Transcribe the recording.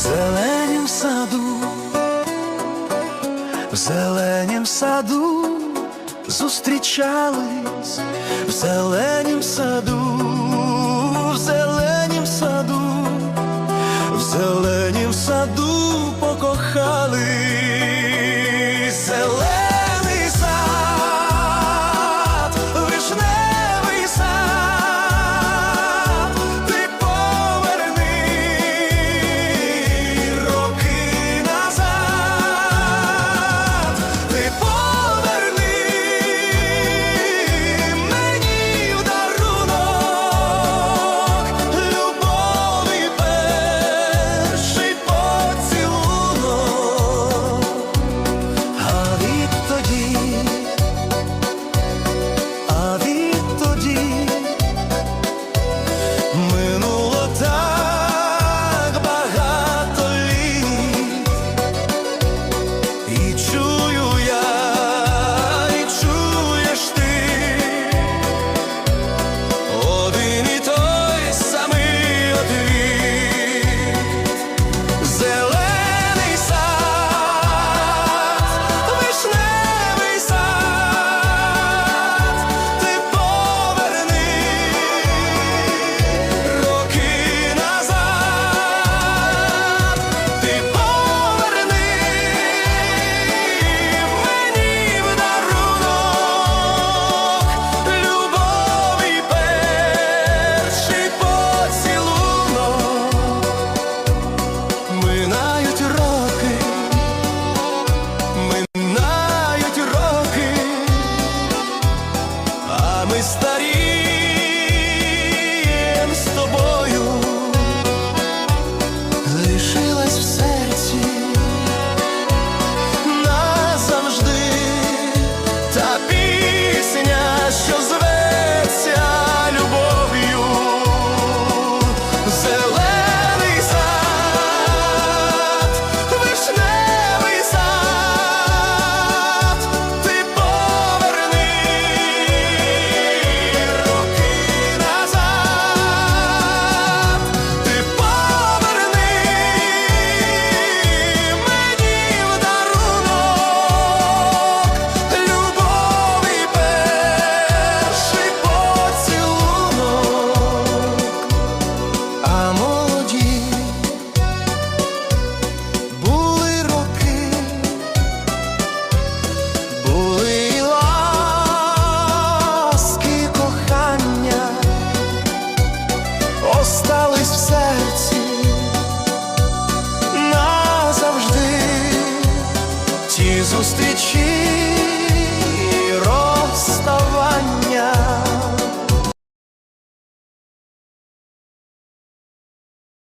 зеленім саду, в зеленім саду зустрічались в зеленім саду. остались в серці назавжди ті зустрічі.